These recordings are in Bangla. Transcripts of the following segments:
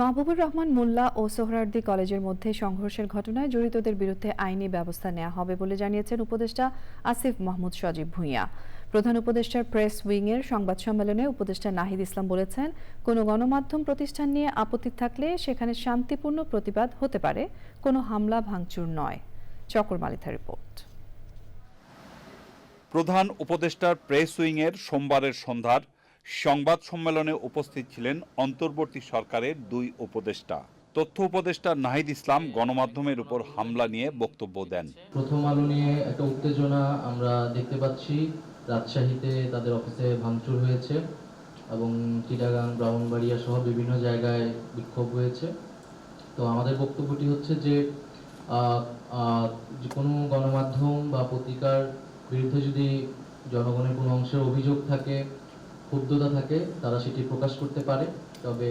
মাহবুবুর রহমান মোল্লা ও সোহরার্দি কলেজের মধ্যে সংঘর্ষের ঘটনায় জড়িতদের বিরুদ্ধে আইনি ব্যবস্থা নেওয়া হবে বলে জানিয়েছেন উপদেষ্টা আসিফ মাহমুদ সজীব ভূঁইয়া। প্রধান উপদেষ্টার প্রেস উইংয়ের সংবাদ সম্মেলনে উপদেষ্টা নাহিদ ইসলাম বলেছেন, কোনো গণমাধ্যম প্রতিষ্ঠান নিয়ে আপত্তি থাকলে সেখানে শান্তিপূর্ণ প্রতিবাদ হতে পারে, কোনো হামলা ভাঙচুর নয়। চকর মালিথা রিপোর্ট। প্রধান উপদেষ্টার প্রেস উইংয়ের সোমবারের সন্ধ্যার সংবাদ সম্মেলনে উপস্থিত ছিলেন অন্তর্বর্তী সরকারের দুই উপদেষ্টা। তথ্য উপদেষ্টা নাহিদ ইসলাম গণমাধ্যমের উপর হামলা নিয়ে বক্তব্য দেন। প্রথম আলো নিয়ে একটা উত্তেজনা আমরা দেখতে পাচ্ছি। রাজশাহীতে তাদের অফিসে ভাঙচুর হয়েছে এবং চিটাগাং, ব্রাহ্মণবাড়িয়া সহ বিভিন্ন জায়গায় বিক্ষোভ হয়েছে। তো আমাদের বক্তব্যটি হচ্ছে যে যে কোনো গণমাধ্যম বা পত্রিকার বিরুদ্ধে যদি জনগণের কোনো অংশের অভিযোগ থাকে ক্ষুব্ধতা থাকে, তারা সেটি প্রকাশ করতে পারে, তবে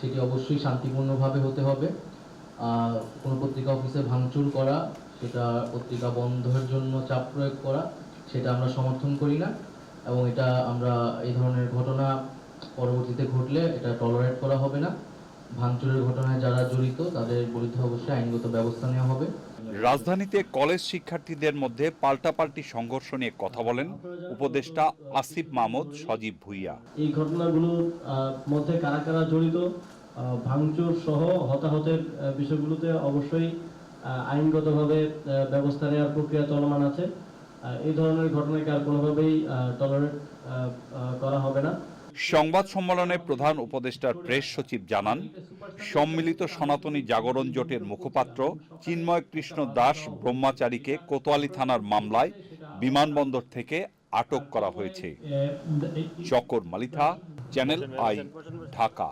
সেটি অবশ্যই শান্তিপূর্ণভাবে হতে হবে। কোনো পত্রিকা অফিসে ভাঙচুর করা, সেটা পত্রিকা বন্ধের জন্য চাপ প্রয়োগ করা, সেটা আমরা সমর্থন করি না। এবং এটা আমরা এই ধরনের ঘটনা পরবর্তীতে ঘটলে এটা টলারেট করা হবে না। ভাঙচুরের ঘটনায় যারা জড়িত, তাদের বিরুদ্ধে অবশ্যই আইনগত ব্যবস্থা নেওয়া হবে। রাজধানীতে কলেজ শিক্ষার্থীদের মধ্যে পাল্টাপাল্টি সংঘর্ষ নিয়ে কথা বলেন উপদেষ্টা আসিফ মাহমুদ সজীব ভুইয়া। এই ঘটনাগুলোর মধ্যে কারা কারা জড়িত ভাঙচুর সহ হতাহতের বিষয়গুলোতে অবশ্যই আইনগতভাবে ব্যবস্থা নেওয়ার প্রক্রিয়া চলমান আছে। এই ধরনের ঘটনাকে আর কোনোভাবেই টলারেট করা হবে না। সংবাদ সম্মেলনে প্রধান উপদেষ্টার প্রেস সচিব জানান সম্মিলিত সনাতনী জাগরণ জোটের মুখপাত্র চিন্ময় কৃষ্ণ দাস ব্রহ্মাচারীকে কোতোয়ালি থানার মামলায় বিমানবন্দর থেকে আটক করা হয়েছে। Chakor Malitha channel I Dhaka.